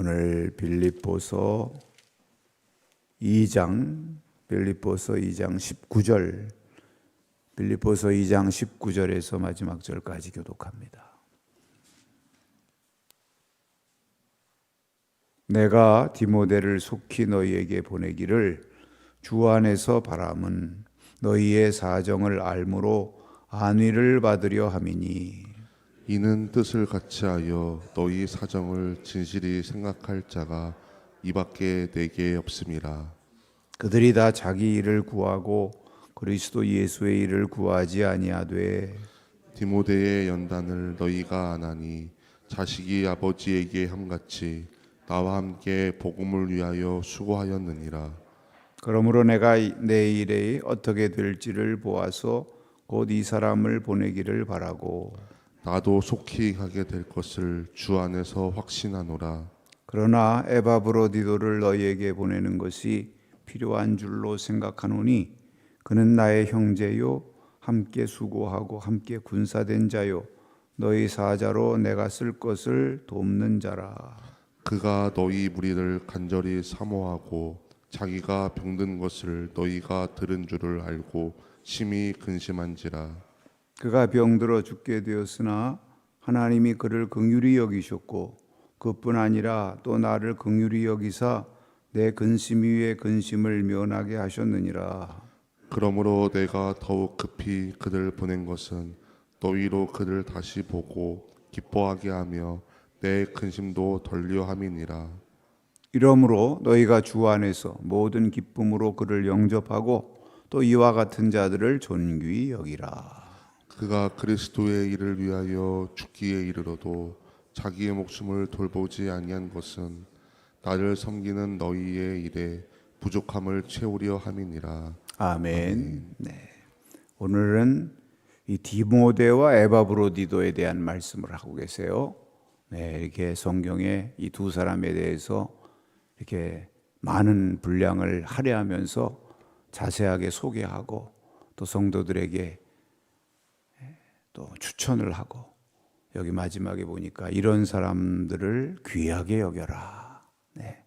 오늘 빌립보서 2장 빌립보서 2장 19절 빌립보서 2장 19절에서 마지막 절까지 교독합니다. 내가 디모데를 속히 너희에게 보내기를 주 안에서 바람은 너희의 사정을 알므로 안위를 받으려 함이니 이는 뜻을 같이 하여 너희 사정을 진실히 생각할 자가 이밖에 내게 없음이라. 그들이 다 자기 일을 구하고 그리스도 예수의 일을 구하지 아니하되 디모데의 연단을 너희가 아나니 자식이 아버지에게 함같이 나와 함께 복음을 위하여 수고하였느니라. 그러므로 내가 내 일에 어떻게 될지를 보아서 곧 이 사람을 보내기를 바라고 나도 속히 하게 될 것을 주 안에서 확신하노라. 그러나 에바브로디도를 너희에게 보내는 것이 필요한 줄로 생각하노니 그는 나의 형제요 함께 수고하고 함께 군사된 자요 너희 사자로 내가 쓸 것을 돕는 자라 그가 너희 무리를 간절히 사모하고 자기가 병든 것을 너희가 들은 줄을 알고 심히 근심한지라. 그가 병들어 죽게 되었으나 하나님이 그를 긍휼히 여기셨고 그뿐 아니라 또 나를 긍휼히 여기사 내 근심 위에 근심을 면하게 하셨느니라 그러므로 내가 더욱 급히 그들 보낸 것은 너희로 그들 다시 보고 기뻐하게 하며 내 근심도 덜려 함이니라. 이러므로 너희가 주 안에서 모든 기쁨으로 그를 영접하고 또 이와 같은 자들을 존귀히 여기라 그가 그리스도의 일을 위하여 죽기에 이르러도 자기의 목숨을 돌보지 아니한 것은 나를 섬기는 너희의 일에 부족함을 채우려 함이니라. 아멘. 네. 오늘은 이 디모데와 에바브로디도에 대한 말씀을 하고 계세요. 네, 이렇게 성경에 이 두 사람에 대해서 이렇게 많은 분량을 할애하면서 자세하게 소개하고 또 성도들에게 또 추천을 하고 여기 마지막에 보니까 이런 사람들을 귀하게 여겨라. 네.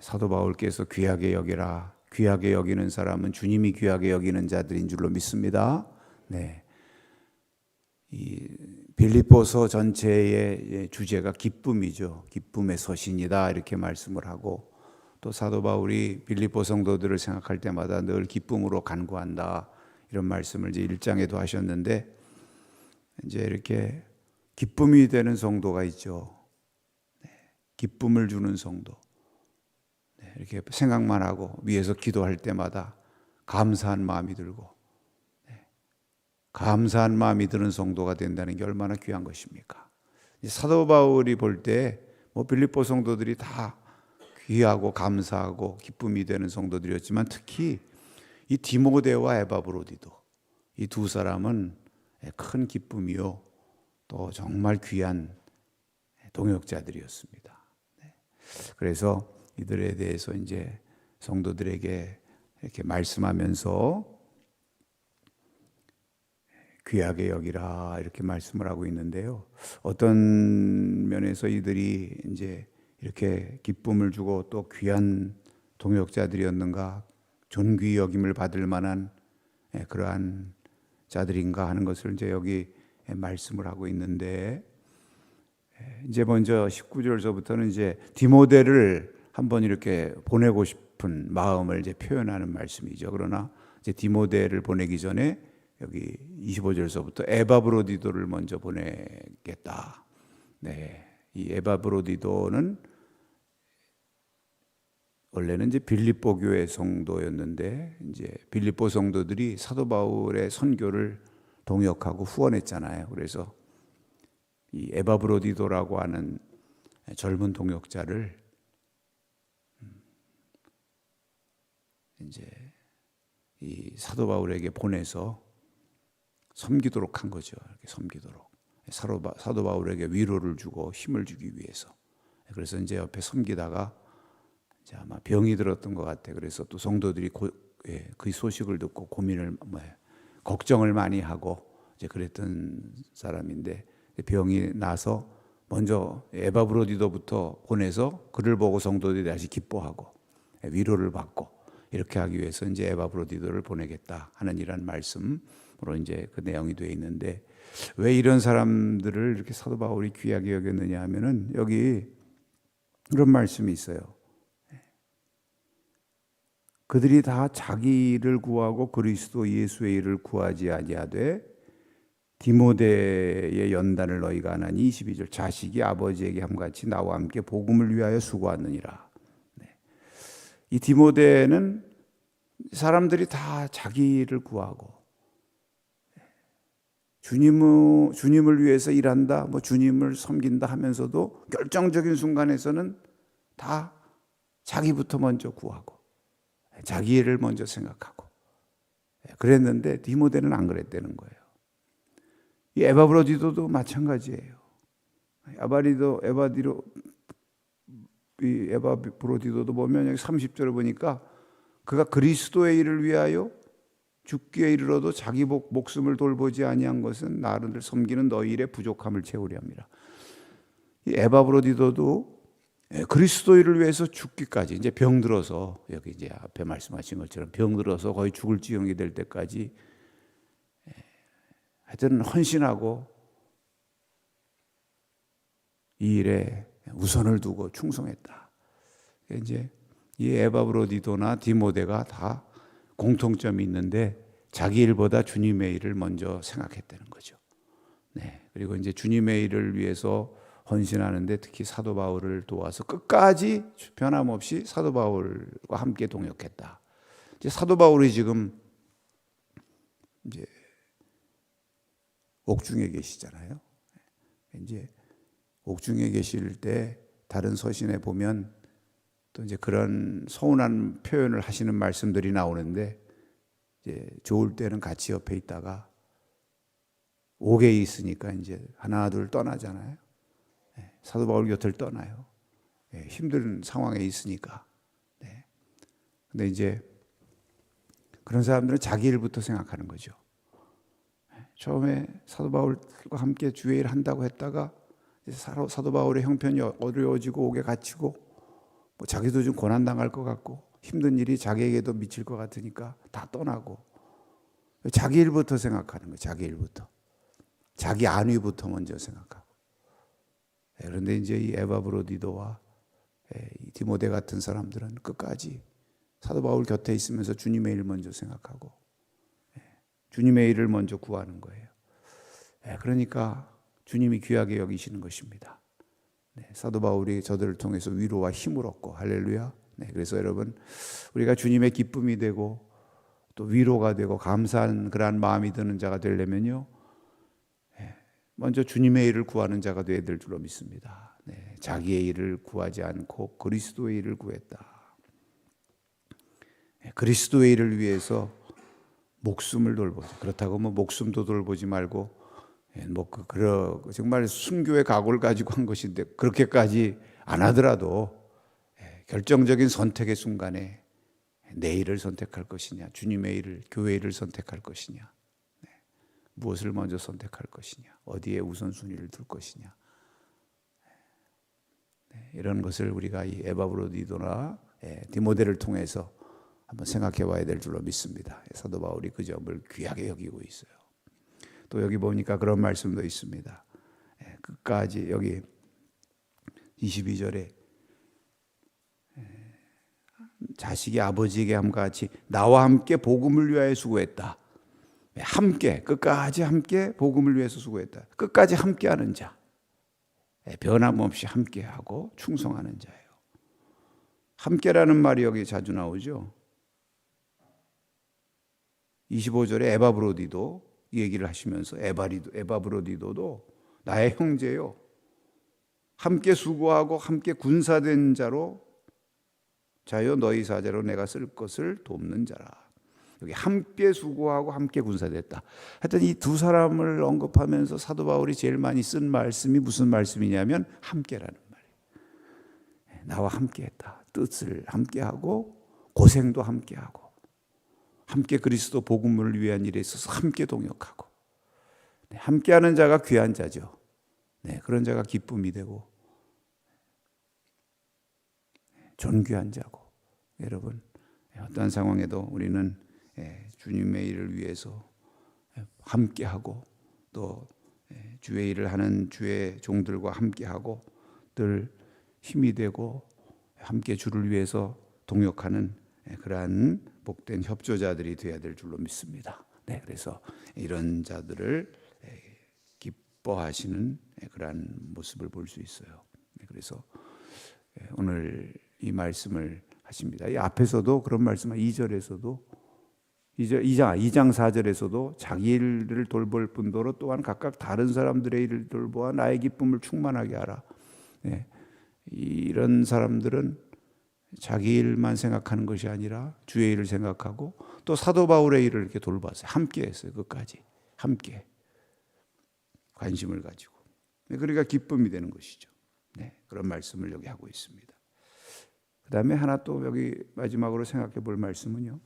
사도 바울께서 귀하게 여기라. 귀하게 여기는 사람은 주님이 귀하게 여기는 자들인 줄로 믿습니다. 네. 이 빌립보서 전체의 주제가 기쁨이죠. 기쁨의 서신이다 이렇게 말씀을 하고 또 사도 바울이 빌립보 성도들을 생각할 때마다 늘 기쁨으로 간구한다 이런 말씀을 이제 1장에도 하셨는데 이제 이렇게 기쁨이 되는 성도가 있죠. 네. 기쁨을 주는 성도. 네. 이렇게 생각만 하고 위에서 기도할 때마다 감사한 마음이 들고 네. 감사한 마음이 드는 성도가 된다는 게 얼마나 귀한 것입니까? 사도 바울이 볼 때 뭐 빌립보 성도들이 다 귀하고 감사하고 기쁨이 되는 성도들이었지만 특히 이 디모데와 에바브로디도 이 두 사람은 큰 기쁨이요 또 정말 귀한 동역자들이었습니다. 네. 그래서 이들에 대해서 이제 성도들에게 이렇게 말씀하면서 귀하게 여기라 이렇게 말씀을 하고 있는데요. 어떤 면에서 이들이 이제 이렇게 기쁨을 주고 또 귀한 동역자들이었는가 존귀 여김을 받을 만한 그러한 자들인가 하는 것을 이제 여기 말씀을 하고 있는데 이제 먼저 19절서부터는 이제 디모데를 한번 이렇게 보내고 싶은 마음을 이제 표현하는 말씀이죠. 그러나 이제 디모데를 보내기 전에 여기 25절서부터 에바브로디도를 먼저 보내겠다. 네. 이 에바브로디도는 원래는 이제 빌립보 교회 성도였는데 이제 빌립보 성도들이 사도 바울의 선교를 동역하고 후원했잖아요. 그래서 이 에바 브로디도라고 하는 젊은 동역자를 음, 이제 이 사도 바울에게 보내서 섬기도록 한 거죠. 이렇게 섬기도록 사도 바울에게 위로를 주고 힘을 주기 위해서. 그래서 이제 옆에 섬기다가 이제 아마 병이 들었던 것 같아. 그래서 또 성도들이 고, 예, 그 소식을 듣고 고민을 뭐 걱정을 많이 하고 이제 그랬던 사람인데 병이 나서 먼저 에바 브로디도부터 보내서 그를 보고 성도들이 다시 기뻐하고 위로를 받고 이렇게 하기 위해서 이제 에바 브로디도를 보내겠다 하는 이런 말씀으로 이제 그 내용이 되어 있는데 왜 이런 사람들을 이렇게 사도 바울이 귀하게 여겼느냐 하면은 여기 그런 말씀이 있어요. 그들이 다 자기 일을 구하고 그리스도 예수의 일을 구하지 아니하되 디모데의 연단을 너희가 하나니 22절 자식이 아버지에게 함같이 나와 함께 복음을 위하여 수고하느니라. 네. 이 디모데는 사람들이 다 자기 일을 구하고 주님을 주님을 위해서 일한다, 뭐 주님을 섬긴다 하면서도 결정적인 순간에서는 다 자기부터 먼저 구하고 자기 일을 먼저 생각하고 그랬는데 디모데는 안 그랬다는 거예요. 이 에바브로디도도 마찬가지예요. 에바리도 에바디로 이 에바브로디도도 보면 여기 30절을 보니까 그가 그리스도의 일을 위하여 죽기에 이르러도 자기 목, 목숨을 돌보지 아니한 것은 나를 섬기는 너희 일의 부족함을 채우려 합니다. 이 에바브로디도도 예, 그리스도를 위해서 죽기까지 이제 병들어서 여기 이제 앞에 말씀하신 것처럼 병들어서 거의 죽을 지경이 될 때까지 예, 하여튼 헌신하고 이 일에 우선을 두고 충성했다. 이제 이 에바브로디도나 디모데가 다 공통점이 있는데 자기 일보다 주님의 일을 먼저 생각했다는 거죠. 네. 그리고 이제 주님의 일을 위해서 헌신하는데 특히 사도 바울을 도와서 끝까지 변함없이 사도 바울과 함께 동역했다. 이제 사도 바울이 지금 이제 옥중에 계시잖아요. 이제 옥중에 계실 때 다른 서신에 보면 또 이제 그런 서운한 표현을 하시는 말씀들이 나오는데 이제 좋을 때는 같이 옆에 있다가 옥에 있으니까 이제 하나 둘 떠나잖아요. 예, 사도 바울 곁을 떠나요. 예, 힘든 상황에 있으니까. 네. 근데 이제 그런 사람들은 자기 일부터 생각하는 거죠. 예, 처음에 사도 바울과 함께 주의 일 한다고 했다가 사도 바울의 형편이 어려워지고 옥에 갇히고 뭐 자기도 좀 고난 당할 것 같고 힘든 일이 자기에게도 미칠 것 같으니까 다 떠나고 자기 일부터 생각하는 거예요. 자기 일부터 자기 안위부터 먼저 생각하고 예, 그런데 이제 이 에바 브로디도와 예, 이 디모데 같은 사람들은 끝까지 사도 바울 곁에 있으면서 주님의 일 먼저 생각하고 예, 주님의 일을 먼저 구하는 거예요. 그러니까 주님이 귀하게 여기시는 것입니다. 네, 사도 바울이 저들을 통해서 위로와 힘을 얻고 할렐루야. 네, 그래서 여러분 우리가 주님의 기쁨이 되고 또 위로가 되고 감사한 그러한 마음이 드는 자가 되려면요. 네, 먼저 주님의 일을 구하는 자가 되어야 될 줄로 믿습니다. 네, 자기의 일을 구하지 않고 그리스도의 일을 구했다. 네, 그리스도의 일을 위해서 목숨을 돌보자. 그렇다고 뭐 목숨도 돌보지 말고 예, 뭐그 그러 정말 순교의 각오를 가지고 한 것인데 그렇게까지 안 하더라도 예, 결정적인 선택의 순간에 내 일을 선택할 것이냐, 주님의 일을 교회 일을 선택할 것이냐, 네. 무엇을 먼저 선택할 것이냐, 어디에 우선순위를 둘 것이냐, 네. 이런 것을 우리가 이 에바브로디도나 예, 디모데를 통해서 한번 생각해 봐야 될 줄로 믿습니다. 사도 바울이 그 점을 귀하게 여기고 있어요. 또 여기 보니까 그런 말씀도 있습니다. 예, 끝까지 여기 22절에 예, 자식이 아버지에게 함과 같이 나와 함께 복음을 위하여 수고했다. 예, 함께 끝까지 함께 복음을 위해서 수고했다. 끝까지 함께하는 자, 변함없이 함께하고 충성하는 자예요. 함께라는 말이 여기 자주 나오죠. 25절에 에바 브로디도 이 얘기를 하시면서 에바리도 에바 브로디도도 나의 형제요. 함께 수고하고 함께 군사된 자로 자여 너희 사자로 내가 쓸 것을 돕는 자라. 여기 함께 수고하고 함께 군사됐다. 하여튼 이 두 사람을 언급하면서 사도 바울이 제일 많이 쓴 말씀이 무슨 말씀이냐면 함께라는 말이에요. 나와 함께했다. 뜻을 함께하고 고생도 함께하고 함께 그리스도 복음을 위한 일에 있어서 함께 동역하고 네, 함께하는 자가 귀한 자죠. 네, 그런 자가 기쁨이 되고 존귀한 자고 여러분 어떠한 상황에도 우리는 예, 주님의 일을 위해서 예, 함께하고 또 예, 주의 일을 하는 주의 종들과 함께하고 늘 힘이 되고 함께 주를 위해서 동역하는 예, 그러한 복된 협조자들이 되어야 될 줄로 믿습니다. 네, 그래서 이런 자들을 예, 기뻐하시는 예, 그러한 모습을 볼 수 있어요. 네, 그래서 예, 오늘 이 말씀을 하십니다. 이 앞에서도 그런 말씀을 2절에서도 2장, 2장 4절에서도 자기 일을 돌볼 뿐더러 또한 각각 다른 사람들의 일을 돌보아 나의 기쁨을 충만하게 하라. 네. 이런 사람들은 자기 일만 생각하는 것이 아니라 주의 일을 생각하고 또 사도 바울의 일을 이렇게 돌봤어요. 함께 했어요. 끝까지. 함께. 관심을 가지고. 네, 그러니까 기쁨이 되는 것이죠. 네, 그런 말씀을 여기 하고 있습니다. 그 다음에 하나 또 여기 마지막으로 생각해 볼 말씀은요.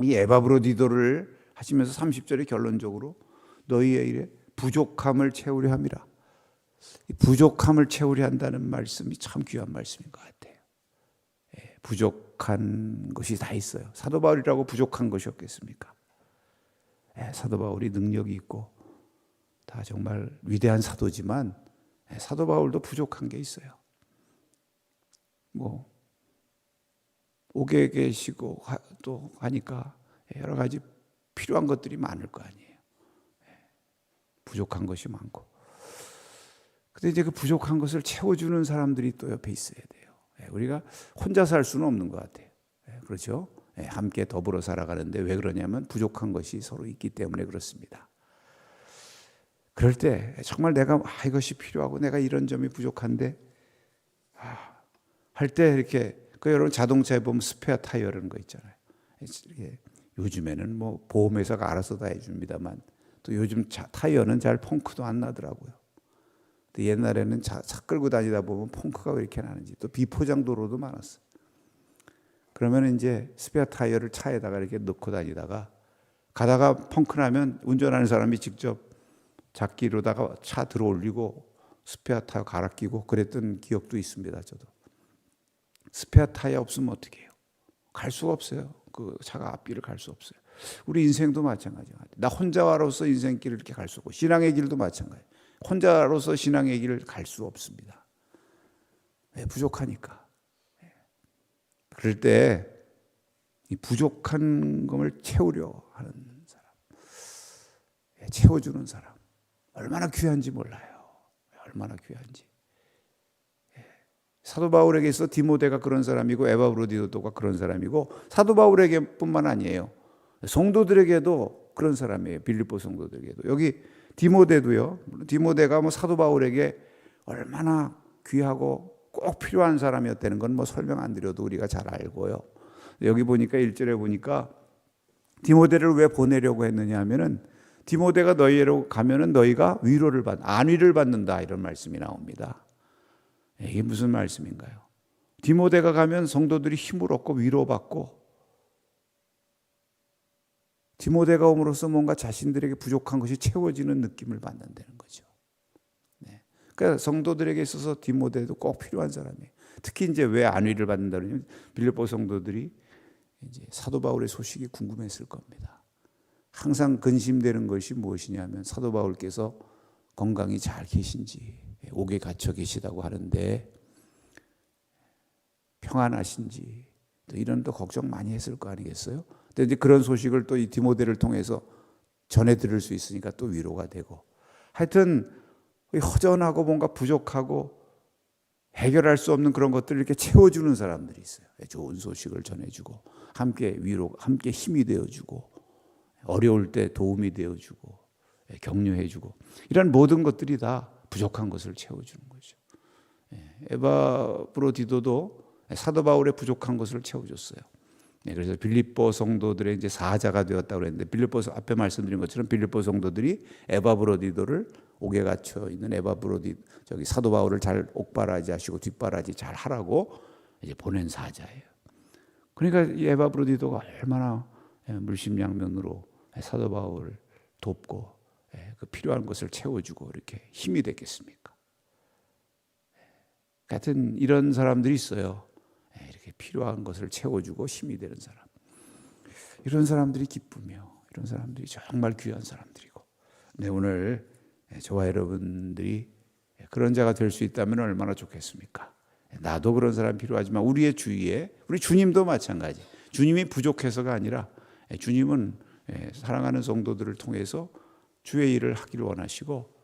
이 에바브로디도를 하시면서 30절에 결론적으로 너희의 일에 부족함을 채우려 함이라. 이 부족함을 채우려 한다는 말씀이 참 귀한 말씀인 것 같아요. 예, 부족한 것이 다 있어요. 사도 바울이라고 부족한 것이 없겠습니까? 예, 사도 바울이 능력이 있고 다 정말 위대한 사도지만 예, 사도 바울도 부족한 게 있어요. 뭐 옥에 계시고 하- 또 하니까 여러 가지 필요한 것들이 많을 거 아니에요. 예, 부족한 것이 많고. 근데 이제 그 부족한 것을 채워주는 사람들이 또 옆에 있어야 돼요. 예, 우리가 혼자 살 수는 없는 것 같아요. 예, 그렇죠? 예, 함께 더불어 살아가는데 왜 그러냐면 부족한 것이 서로 있기 때문에 그렇습니다. 그럴 때 정말 내가 아, 이것이 필요하고 내가 이런 점이 부족한데 아, 할 때 이렇게 그 여러분 자동차에 보면 스페어 타이어라는 거 있잖아요. 이게 요즘에는 뭐 보험회사가 알아서 다 해줍니다만 또 요즘 차, 타이어는 잘 펑크도 안 나더라고요. 근데 옛날에는 차, 차 끌고 다니다 보면 펑크가 왜 이렇게 나는지 또 비포장 도로도 많았어. 그러면 이제 스페어 타이어를 차에다가 이렇게 넣고 다니다가 가다가 펑크 나면 운전하는 사람이 직접 잡기로다가 차 들어 올리고 스페어 타이어 갈아 끼고 그랬던 기억도 있습니다. 저도. 스페어 타이어 없으면 어떻게 해요? 갈 수가 없어요. 그 차가 앞길을 갈 수 없어요. 우리 인생도 마찬가지야. 나 혼자로서 인생길을 이렇게 갈 수 없고 신앙의 길도 마찬가지. 혼자로서 신앙의 길을 갈 수 없습니다. 왜 부족하니까. 예. 그럴 때 이 부족한 것을 채우려 하는 사람, 예, 채워주는 사람 얼마나 귀한지 몰라요. 얼마나 귀한지. 사도 바울에게 있어 디모데가 그런 사람이고 에바브로디도가 그런 사람이고 사도 바울에게뿐만 아니에요. 성도들에게도 그런 사람이에요. 빌립보 성도들에게도 여기 디모데도요. 디모데가 뭐 사도 바울에게 얼마나 귀하고 꼭 필요한 사람이었다는 건 뭐 설명 안 드려도 우리가 잘 알고요. 여기 보니까 1절에 보니까 디모데를 왜 보내려고 했느냐 하면은 디모데가 너희로 가면은 너희가 위로를 받 안위를 받는다 이런 말씀이 나옵니다. 이게 무슨 말씀인가요? 디모데가 가면 성도들이 힘을 얻고 위로받고 디모데가 옴으로써 뭔가 자신들에게 부족한 것이 채워지는 느낌을 받는다는 거죠. 네. 그러니까 성도들에게 있어서 디모데도 꼭 필요한 사람이에요. 특히 이제 왜 안위를 받는다는 빌립보 성도들이 이제 사도 바울의 소식이 궁금했을 겁니다. 항상 근심되는 것이 무엇이냐면 사도 바울께서 건강이 잘 계신지 옥에 갇혀 계시다고 하는데 평안하신지 또 이런 또 걱정 많이 했을 거 아니겠어요? 근데 이제 그런 소식을 또 이 디모데를 통해서 전해 들을 수 있으니까 또 위로가 되고 하여튼 허전하고 뭔가 부족하고 해결할 수 없는 그런 것들을 이렇게 채워주는 사람들이 있어요. 좋은 소식을 전해주고 함께 위로, 함께 힘이 되어주고 어려울 때 도움이 되어주고 격려해주고 이런 모든 것들이 다 부족한 것을 채워주는 거죠. 예, 에바브로디도도 사도 바울의 부족한 것을 채워줬어요. 네, 그래서 빌립보 성도들의 이제 사자가 되었다고 그랬는데 빌립보 앞에 말씀드린 것처럼 빌립보 성도들이 에바브로디도를 옥에 갇혀 있는 에바브로디 저기 사도 바울을 잘 옥바라지 하시고 뒷바라지 잘 하라고 이제 보낸 사자예요. 그러니까 이 에바브로디도가 얼마나 예, 물심양면으로 사도 바울을 돕고 예, 그 필요한 것을 채워주고 이렇게 힘이 됐겠습니까? 하여튼 이런 사람들이 있어요. 예, 이렇게 필요한 것을 채워주고 힘이 되는 사람. 이런 사람들이 기쁘며 이런 사람들이 정말 귀한 사람들이고. 네, 오늘 예, 저와 여러분들이 그런 자가 될 수 있다면 얼마나 좋겠습니까? 나도 그런 사람 필요하지만 우리의 주위에 우리 주님도 마찬가지. 주님이 부족해서가 아니라 예, 주님은 예, 사랑하는 성도들을 통해서 주의 일을 하기를 원하시고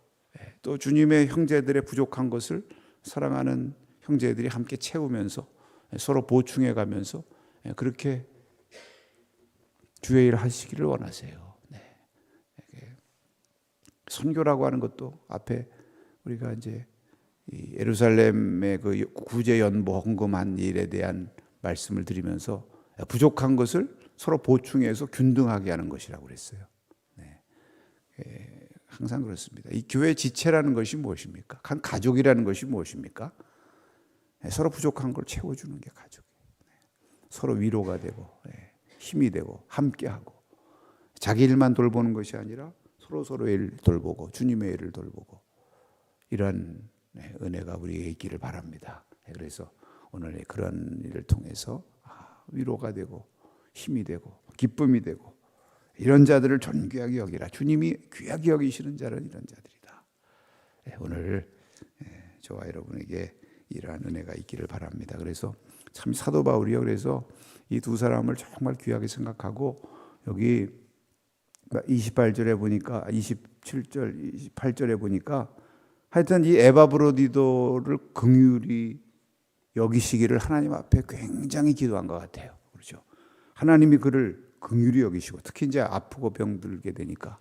예, 또 주님의 형제들의 부족한 것을 사랑하는 형제들이 함께 채우면서 예, 서로 보충해 가면서 예, 그렇게 주의 일을 하시기를 원하세요. 네. 선교라고 하는 것도 앞에 우리가 이제 이 예루살렘의 그 구제 연보 헌금한 일에 대한 말씀을 드리면서 부족한 것을 서로 보충해서 균등하게 하는 것이라고 그랬어요. 네. 예, 항상 그렇습니다. 이 교회 지체라는 것이 무엇입니까? 한 가족이라는 것이 무엇입니까? 예, 서로 부족한 걸 채워주는 게 가족이에요. 네. 서로 위로가 되고 예, 힘이 되고 함께하고 자기 일만 돌보는 것이 아니라 서로 서로의 일 돌보고 주님의 일을 돌보고 이러한 네, 은혜가 우리에게 있기를 바랍니다. 네, 그래서 오늘 그런 일을 통해서 아, 위로가 되고 힘이 되고 기쁨이 되고 이런 자들을 존귀하게 여기라. 주님이 귀하게 여기시는 자는 이런 자들이다. 네, 오늘 예, 저와 여러분에게 이러한 은혜가 있기를 바랍니다. 그래서 참 사도 바울이요. 그래서 이 두 사람을 정말 귀하게 생각하고 여기 28절에 보니까 27절, 28절에 보니까 하여튼 이 에바브로디도를 긍휼히 여기시기를 하나님 앞에 굉장히 기도한 것 같아요. 그렇죠? 하나님이 그를 긍휼히 여기시고 특히 이제 아프고 병들게 되니까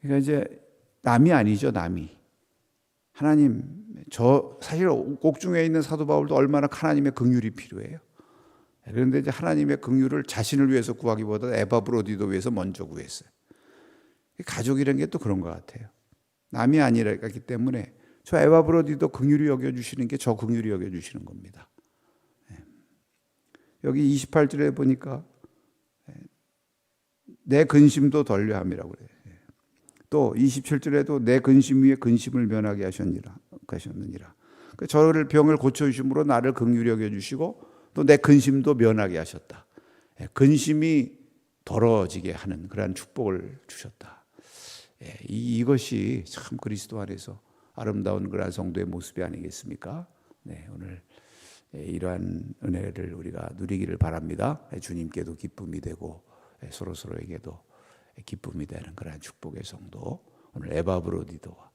그러니까 이제 남이 아니죠, 남이. 하나님 저 사실 옥중에 있는 사도 바울도 얼마나 하나님의 긍휼이 필요해요. 그런데 이제 하나님의 긍휼을 자신을 위해서 구하기보다 에바브로디도 위해서 먼저 구했어요. 가족이라는 게 또 그런 것 같아요. 남이 아니라기 때문에 저 에바브로디도 긍휼히 여겨 주시는 게 저 긍휼히 여겨 주시는 겁니다. 예. 여기 28절에 보니까 예, 내 근심도 덜려 함이라고 그래요. 예. 또 27절에도 내 근심 위에 근심을 면하게 하셨니라 하셨느니라. 그 저를 병을 고쳐 주심으로 나를 긍휼히 여겨 주시고 또 내 근심도 면하게 하셨다. 예, 근심이 덜어지게 하는 그러한 축복을 주셨다. 예, 이, 이것이 참 그리스도 안에서 아름다운 그러한 성도의 모습이 아니겠습니까? 네, 오늘 예, 이러한 은혜를 우리가 누리기를 바랍니다. 예, 주님께도 기쁨이 되고 예, 서로 서로에게도 기쁨이 되는 그러한 축복의 성도 오늘 에바브로디도와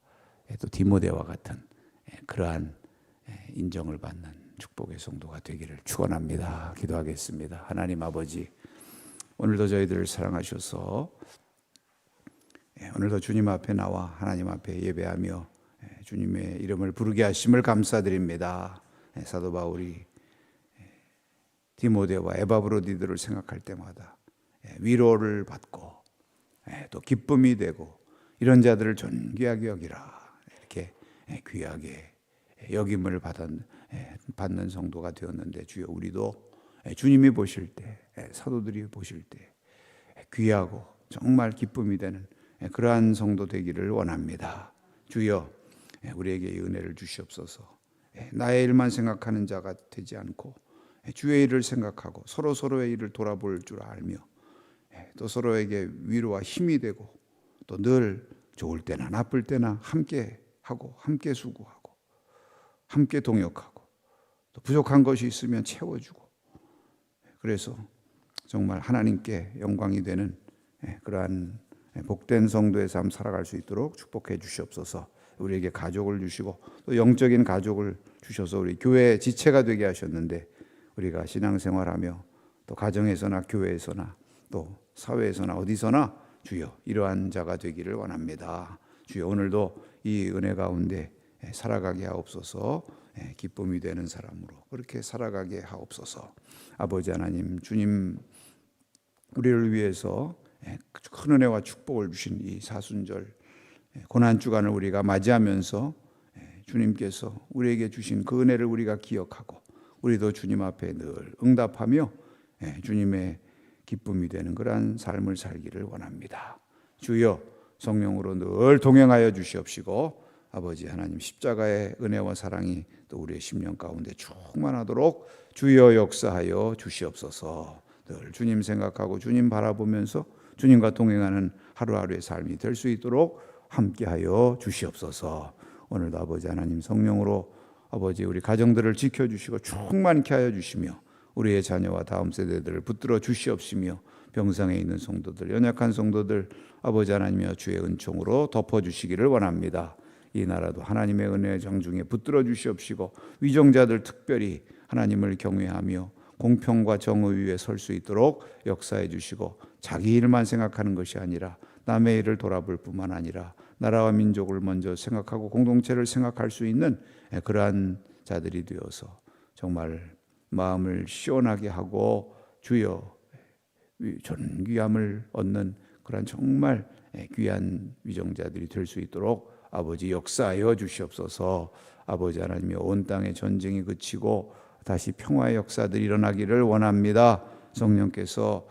예, 또 디모데와 같은 예, 그러한 예, 인정을 받는 축복의 성도가 되기를 축원합니다. 기도하겠습니다. 하나님 아버지 오늘도 저희들을 사랑하셔서 예, 오늘도 주님 앞에 나와 하나님 앞에 예배하며 예, 주님의 이름을 부르게 하심을 감사드립니다. 예, 사도 바울이 디모데와 에바브로디들을 생각할 때마다 위로를 받고 또 기쁨이 되고 이런 자들을 존귀하게 여기라 이렇게 귀하게 여김을 받은, 받는 성도가 되었는데 주여 우리도 주님이 보실 때 사도들이 보실 때 귀하고 정말 기쁨이 되는 그러한 성도 되기를 원합니다. 주여 우리에게 이 은혜를 주시옵소서. 나의 일만 생각하는 자가 되지 않고 주의 일을 생각하고 서로 서로의 일을 돌아볼 줄 알며 또 서로에게 위로와 힘이 되고 또 늘 좋을 때나 나쁠 때나 함께 하고 함께 수고하고 함께 동역하고 또 부족한 것이 있으면 채워주고 그래서 정말 하나님께 영광이 되는 그러한 복된 성도의 삶 살아갈 수 있도록 축복해 주시옵소서. 우리에게 가족을 주시고 또 영적인 가족을 주셔서 우리 교회 지체가 되게 하셨는데 우리가 신앙생활하며 또 가정에서나 교회에서나 또 사회에서나 어디서나 주여 이러한 자가 되기를 원합니다. 주여 오늘도 이 은혜 가운데 살아가게 하옵소서. 기쁨이 되는 사람으로 그렇게 살아가게 하옵소서. 아버지 하나님 주님 우리를 위해서 큰 은혜와 축복을 주신 이 사순절 고난 주간을 우리가 맞이하면서 주님께서 우리에게 주신 그 은혜를 우리가 기억하고 우리도 주님 앞에 늘 응답하며 주님의 기쁨이 되는 그러한 삶을 살기를 원합니다. 주여 성령으로 늘 동행하여 주시옵시고 아버지 하나님 십자가의 은혜와 사랑이 또 우리의 심령 가운데 충만하도록 주여 역사하여 주시옵소서. 늘 주님 생각하고 주님 바라보면서 주님과 동행하는 하루하루의 삶이 될 수 있도록 함께하여 주시옵소서. 오늘도 아버지 하나님 성령으로 아버지 우리 가정들을 지켜 주시고 충만케 하여 주시며 우리의 자녀와 다음 세대들을 붙들어 주시옵시며 병상에 있는 성도들 연약한 성도들 아버지 하나님여 주의 은총으로 덮어 주시기를 원합니다. 이 나라도 하나님의 은혜의 장중에 붙들어 주시옵시고 위정자들 특별히 하나님을 경외하며 공평과 정의 위에 설 수 있도록 역사해 주시고 자기 일만 생각하는 것이 아니라 남의 일을 돌아볼 뿐만 아니라 나라와 민족을 먼저 생각하고 공동체를 생각할 수 있는 그러한 자들이 되어서 정말 마음을 시원하게 하고 주여 존귀함을 얻는 그러한 정말 귀한 위정자들이 될 수 있도록 아버지 역사하여 주시옵소서. 아버지 하나님이 온 땅의 전쟁이 그치고 다시 평화의 역사들이 일어나기를 원합니다. 성령께서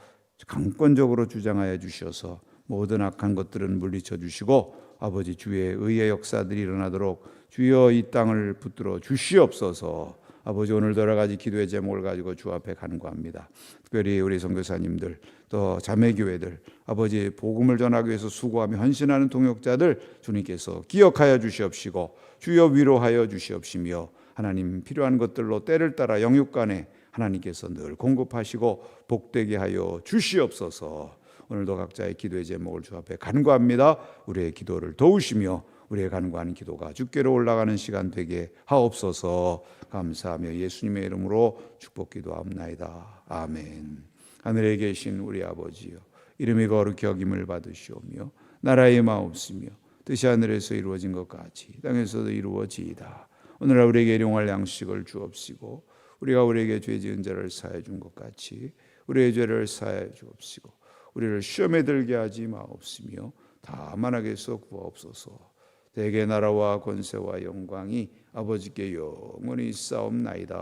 강권적으로 주장하여 주셔서 모든 악한 것들은 물리쳐 주시고 아버지 주의 의의 역사들이 일어나도록 주여 이 땅을 붙들어 주시옵소서. 아버지 오늘도 여러 가지 기도의 제목을 가지고 주 앞에 간구합니다. 특별히 우리 선교사님들 또 자매교회들 아버지 복음을 전하기 위해서 수고하며 헌신하는 동역자들 주님께서 기억하여 주시옵시고 주여 위로하여 주시옵시며 하나님 필요한 것들로 때를 따라 영육간에 하나님께서 늘 공급하시고 복되게 하여 주시옵소서. 오늘도 각자의 기도의 제목을 주 앞에 간구합니다. 우리의 기도를 도우시며 우리의 간구하는 기도가 주께로 올라가는 시간 되게 하옵소서. 감사하며 예수님의 이름으로 축복 기도합나이다. 아멘. 하늘에 계신 우리 아버지여 이름이 거룩히 여김을 받으시오며 나라의 마옵시며 뜻이 하늘에서 이루어진 것 같이 땅에서도 이루어지이다. 오늘날 우리에게 일용할 양식을 주옵시고 우리가 우리에게 죄 지은 자를 사해 준 것 같이 우리의 죄를 사해 주옵시고 우리를 시험에 들게 하지 마옵시며 다만 하게서 구하옵소서. 대개 나라와 권세와 영광이 아버지께 영원히 있사옵나이다.